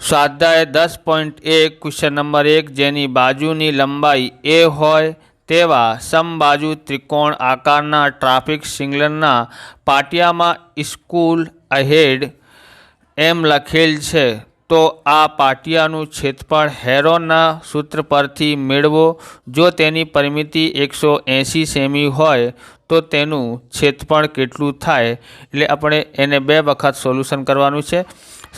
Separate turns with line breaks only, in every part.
સ્વાધ્યાય દસ પોઈન્ટ એક ક્વેશ્ચન નંબર એક, જેની બાજુની લંબાઈ એ હોય તેવા સમબાજુ ત્રિકોણ આકારના ટ્રાફિક સિગ્નલના પાટિયામાં સ્કૂલ અહેડ એમ લખેલ છે. તો આ પાટિયાનું ક્ષેત્રફળ હેરોના સૂત્ર પરથી મેળવો. જો તેની પરિમિતિ એકસો એંસી સેમી હોય, તો તેનું ક્ષેત્રફળ કેટલું થાય? એટલે આપણે એને બે વખત સોલ્યુશન કરવાનું છે.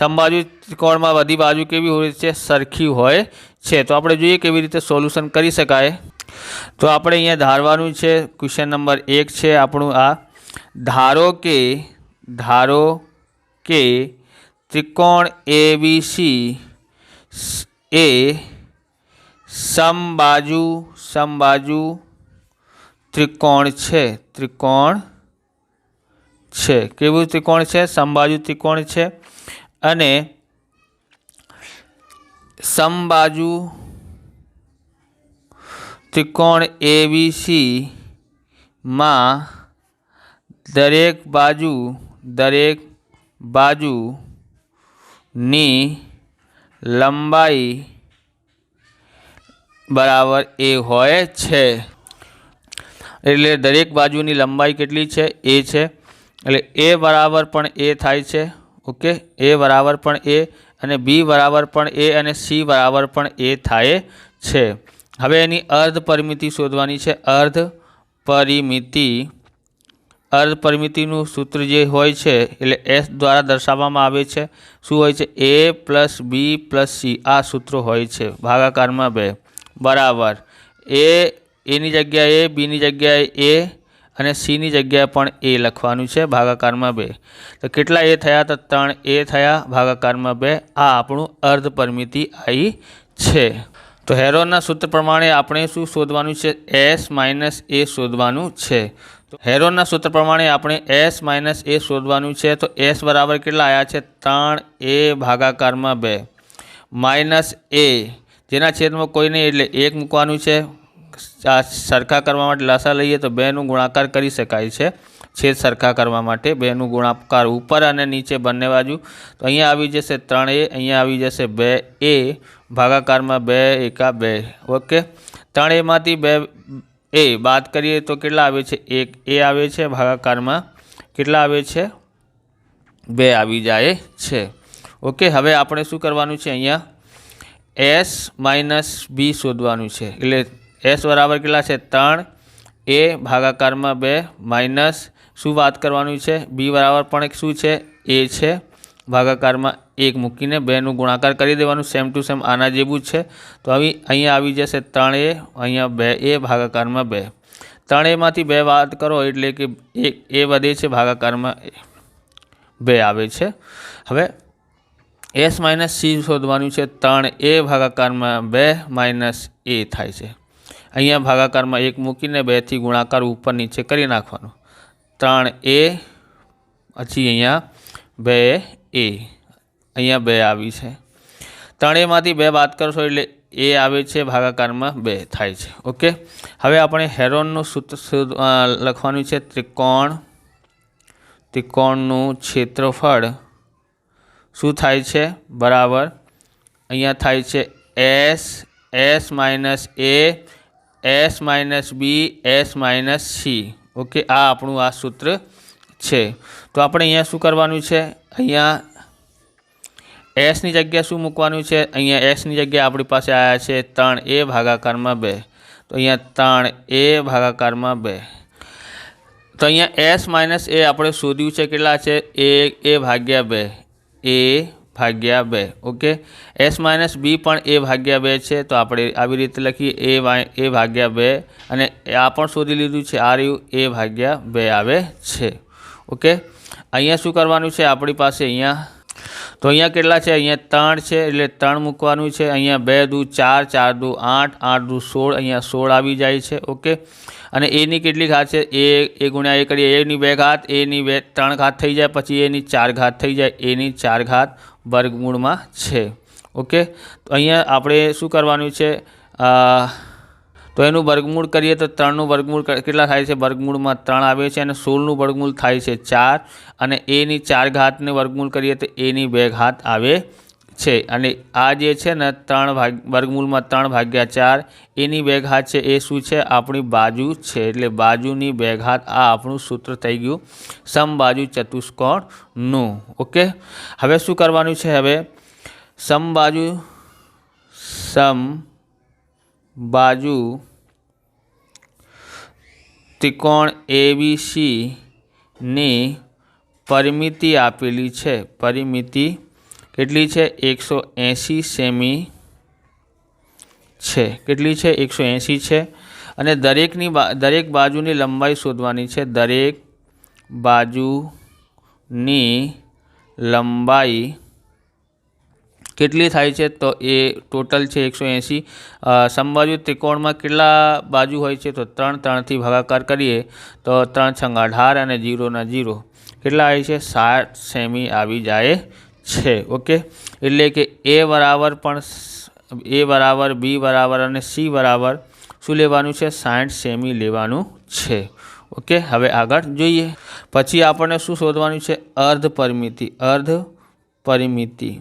સમબાજુ ત્રિકોણમાં બધી બાજુ કેવી હોય છે? સરખી હોય છે. તો આપણે જોઈએ કેવી રીતે સોલ્યુશન કરી શકાય. તો આપણે અહીંયા ધારવાનું છે, ક્વેશ્ચન નંબર એક છે આપણું આ. ધારો કે ધારો કે ત્રિકોણ એ બી સી એ સમબાજુ સમબાજુ ત્રિકોણ છે. ત્રિકોણ છે. કેવું ત્રિકોણ છે? સમબાજુ ત્રિકોણ છે. અને સમબાજુ ત્રિકોણ એ બી માં દરેક બાજુ, દરેક બાજુની લંબાઈ બરાબર એ હોય છે. એટલે દરેક બાજુની લંબાઈ કેટલી છે? એ છે. એટલે એ બરાબર પણ એ થાય છે. ઓકે? એ બરાબર પણ એ અને બી બરાબર પણ એ અને સી બરાબર પણ એ થાય છે. હવે એની અર્ધ પરિમિતિ શોધવાની છે. અર્ધ પરિમિતિ, અર્ધ પરિમિતિનું સૂત્ર જે હોય છે, એટલે એસ દ્વારા દર્શાવવામાં આવે છે, શું હોય છે? A plus B plus C, આ સૂત્રો હોય છે. ભાગાકારમાં બે. બરાબર. એ, એની જગ્યાએ બીની જગ્યાએ એ અને સીની જગ્યાએ પણ એ લખવાનું છે, ભાગાકારમાં બે. તો કેટલા એ થયા? તો ત્રણ એ થયા, ભાગાકારમાં બે. આ આપણું અર્ધ પરિમિતિ આવી છે. તો હેરોનના સૂત્ર પ્રમાણે આપણે શું શોધવાનું છે? એસ માઇનસ એ શોધવાનું છે. તો હેરોનના સૂત્ર પ્રમાણે આપણે એસ માઇનસ એ શોધવાનું છે. તો એસ બરાબર કેટલા આવ્યા છે? ત્રણ એ ભાગાકારમાં બે. Minus A. જેના છેદમાં કોઈ નહીં, એટલે એક મૂકવાનું છે. સરખા કરવા માટે લસા લઈએ તો બેનું ગુણાકાર કરી શકાય છે. છેદ સરખા કરવા માટે બેનું ગુણાકાર ઉપર અને નીચે બંને બાજુ. તો અહીંયા આવી જશે ત્રણ એ, અહીંયા આવી જશે બે એ, ભાગાકારમાં બે એકા બે. ઓકે? ત્રણ એમાંથી બે એ બાદ કરીએ તો કેટલા આવે છે? એક એ આવે છે, ભાગાકારમાં કેટલા આવે છે? બે આવી જાય છે. ઓકે? હવે આપણે શું કરવાનું છે અહીંયા? એસ માઇનસ બી શોધવાનું છે. એટલે એસ બરાબર કેટલા છે? ત્રણ. એ ભાગાકારમાં બે માઇનસ શું વાત કરવાનું છે? બી બરાબર પણ એક શું છે? એ છે. ભાગાકારમાં એક મૂકીને બેનું ગુણાકાર કરી દેવાનું સેમ ટુ સેમ આના જેવું જ છે. તો આવી અહીંયા આવી જશે ત્રણ એ, અહીંયા બે એ, ભાગાકારમાં બે. ત્રણ એમાંથી બે વાત કરો એટલે કે એક, એ વધે છે, ભાગાકારમાં બે આવે છે. હવે એસ માઇનસ સી શોધવાનું છે. ત્રણ એ, ભાગાકારમાં બે, માઇનસ એ થાય છે. અહીંયા ભાગાકારમાં એક મૂકીને બેથી ગુણાકાર ઉપર નીચે કરી નાખવાનો. ત્રણ એ, પછી અહીંયા બે એ. અહીંયા બે આવી છે. ત્રણેયમાંથી બે બાદ કરશો એટલે એ આવે છે, ભાગાકારમાં બે થાય છે. ઓકે? હવે આપણે હેરોનનું સૂત્ર લખવાનું છે ત્રિકોણ. ત્રિકોણનું ક્ષેત્રફળ શું થાય છે? બરાબર. અહીંયા થાય છે S S minus A S minus B, S minus C. Okay, આ આપણું આ સૂત્ર છે. તો આપણે અહીંયા શું કરવાનું છે? અહીંયા એસની જગ્યા શું મૂકવાનું છે? અહીંયા એસની જગ્યા આપણી પાસે આવ્યા છે ત્રણ એ ભાગાકારમાં બે. તો અહીંયા ત્રણ એ ભાગાકારમાં બે. તો અહીંયા એસ માઇનસ એ આપણે શોધ્યું છે કેટલા છે? એ એ ભાગ્યા બે. એ ભાગ્યા બે. ઓકે? એસ માઇનસ બી પણ એ ભાગ્યા બે છે. તો આપણે આવી રીતે લખીએ. એ એ ભાગ્યા બે. અને આ પણ શોધી લીધું છે. આર યુ એ ભાગ્યા બે આવે છે. ઓકે? અહીંયા શું કરવાનું છે? આપણી પાસે અહીંયા, તો અહીંયા કેટલા છે? અહીંયા ત્રણ છે, એટલે ત્રણ મૂકવાનું છે. અહીંયા બે દુ ચાર ચાર દુ આઠ આઠ દુ સોળ, અહીંયા સોળ આવી જાય છે. ઓકે? અને એની કેટલી ઘાત છે? એ એ ગુણ્યા એ કરીએ. એની બે ઘાત, એની બે, ત્રણ ઘાત થઈ જાય, પછી એની ચાર ઘાત થઈ જાય. એની ચાર ઘાત વર્ગમૂળમાં છે. ઓકે? તો અહીંયા આપણે શું કરવાનું છે? તો એનું વર્ગમૂળ કરીએ તો ત્રણનું વર્ગમૂળ કેટલા થાય છે? વર્ગમૂળમાં ત્રણ આવે છે અને સોળનું વર્ગમૂળ થાય છે ચાર. અને એની ચાર ઘાતને વર્ગમૂળ કરીએ તો એની બે ઘાત આવે છે. અને આ જે છે ને, ત્રણ ભાગ, વર્ગમૂળમાં ત્રણ ભાગ્યા ચાર, એની બેઘાત છે એ શું છે? આપણી બાજુ છે. એટલે બાજુની બેઘાત આ આપણું સૂત્ર થઈ ગયું. સમબાજુ ચતુષ્કોણનું ઓકે? હવે શું કરવાનું છે હવે? સમબાજુ સમ બાજુ ત્રિકોણ એબીસીની પરિમિતિ આપેલી છે. પરિમિતિ કેટલી છે? એકસો એંસી સેમી છે. કેટલી છે? એકસો એંસી છે. અને દરેકની દરેક બાજુની લંબાઈ શોધવાની છે. દરેક બાજુની લંબાઈ કેટલી થાય છે? તો એ ટોટલ છે એકસો એંસી સંબાજુ ત્રિકોણમાં કેટલા બાજુ હોય છે? તો ત્રણ, ત્રણથી ભાગાકાર કરીએ તો ત્રણ છંગ અઢાર અને જીરોના જીરો. કેટલા આવે છે? સાત સેમી આવી જાય છે, ઓકે? એટલે કે એ બરાબર પણ એ બરાબર, બી બરાબર અને સી બરાબર શું લેવાનું છે? સાઠ સેમી લેવાનું છે, ઓકે? હવે આગળ જોઈએ. પછી આપણને શું શોધવાનું છે? અર્ધ પરિમિતિ અર્ધ પરિમિતિ.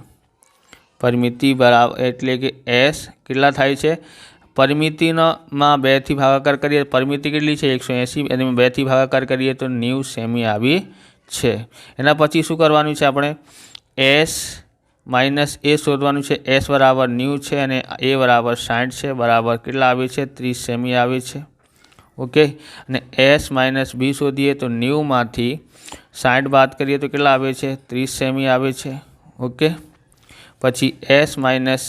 પરિમિતિ બરાબર એટલે કે એસ કેટલા થાય છે? પરિમિતિમાં બેથી ભાગાકાર કરીએ, પરિમિતિ કેટલી છે? એકસો એંસી, અને બેથી ભાગાકાર કરીએ તો નેવું સેમી આવી છે. એના પછી શું કરવાનું છે આપણે? એસ માઇનસ એ શોધવાનું છે. એસ બરાબર ન્યૂ છે અને એ બરાબર સાઠ છે. બરાબર કેટલા આવે છે? ત્રીસ સેમી આવે છે. ઓકે અને એસ માઇનસ બી શોધીએ તો ન્યૂમાંથી સાઠ બાદ કરીએ તો કેટલા આવે છે? ત્રીસ સેમી આવે છે. ઓકે પછી એસ માઇનસ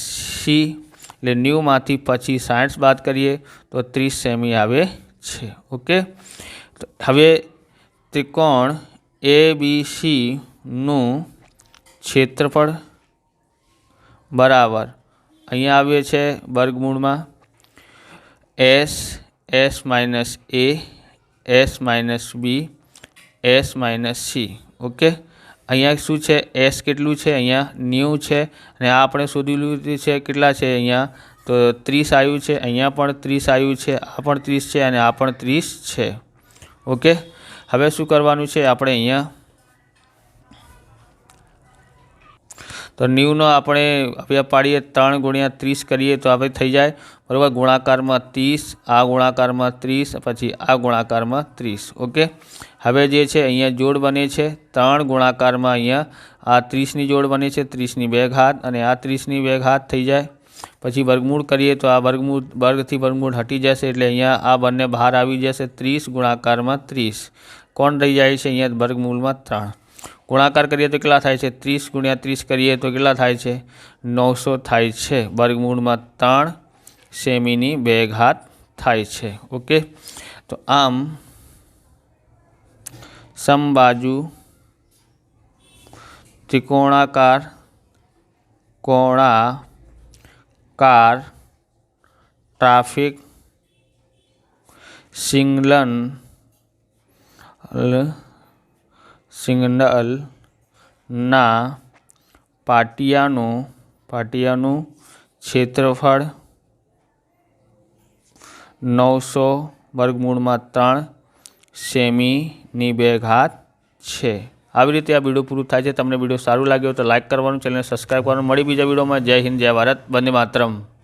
સી એટલે ન્યૂમાંથી પછી સાઠ બાદ કરીએ તો ત્રીસ સેમી આવે છે. ઓકે હવે ત્રિકોણ એ બી સીનું ક્ષેત્રફળ બરાબર. અહીંયા આવીએ છે વર્ગમૂળમાં. S S minus A, S minus B, S minus C. Okay? અહીંયા શું છે? એસ કેટલું છે? અહીંયા ન્યૂ છે. અને આ આપણે શોધી લીધું છે કેટલા છે અહીંયા? તો ત્રીસ આવ્યું છે. અહીંયા પણ ત્રીસ આવ્યું છે. આ પણ ત્રીસ છે અને આ પણ ત્રીસ છે. ઓકે? હવે શું કરવાનું છે? આપણે અહીંયા તો ન્યૂનો આપણે હવે પાડીએ ત્રણ ગુણ્યા ત્રીસ કરીએ તો આપણે થઈ જાય. બરાબર? ગુણાકારમાં ત્રીસ, આ ગુણાકારમાં ત્રીસ, પછી આ ગુણાકારમાં ત્રીસ. ઓકે? હવે જે છે, અહીંયા જોડ બને છે. ત્રણ ગુણાકારમાં અહીંયા આ ત્રીસની જોડ બને છે, ત્રીસની બે ઘાત અને આ ત્રીસની બે ઘાત થઈ જાય. પછી વર્ગમૂળ કરીએ તો આ વર્ગમૂળ, વર્ગથી વર્ગમૂળ હટી જશે એટલે અહીંયા આ બંને બહાર આવી જશે. ત્રીસ ગુણાકારમાં ત્રીસ. કોણ રહી જાય છે અહીંયા વર્ગમૂળમાં ત્રણ? ગુણાકાર કરીએ તો કેટલા થાય છે? ત્રીસ ગુણ્યા ત્રીસ કરીએ તો કેટલા થાય છે? નવસો થાય છે. વર્ગમૂળમાં ત્રણ સેમીની બે ઘાત થાય છે. ઓકે? તો આમ સમબાજુ ત્રિકોણાકાર કોણાકાર ટ્રાફિક સિગ્નલ સિગ્નલના પાટિયાનું પાટિયાનું ક્ષેત્રફળ નવસો વર્ગમૂળમાં ત્રણ સેમીની બે ઘાત છે. આવી રીતે આ વીડિયો પૂરું થાય છે. તમને વીડિયો સારું લાગ્યો તો લાઇક કરવાનું, ચેનલને સબસ્ક્રાઈબ કરવાનું. મળી બીજા વિડીયોમાં. જય હિન્દ, જય ભારત. બંને માતરમ.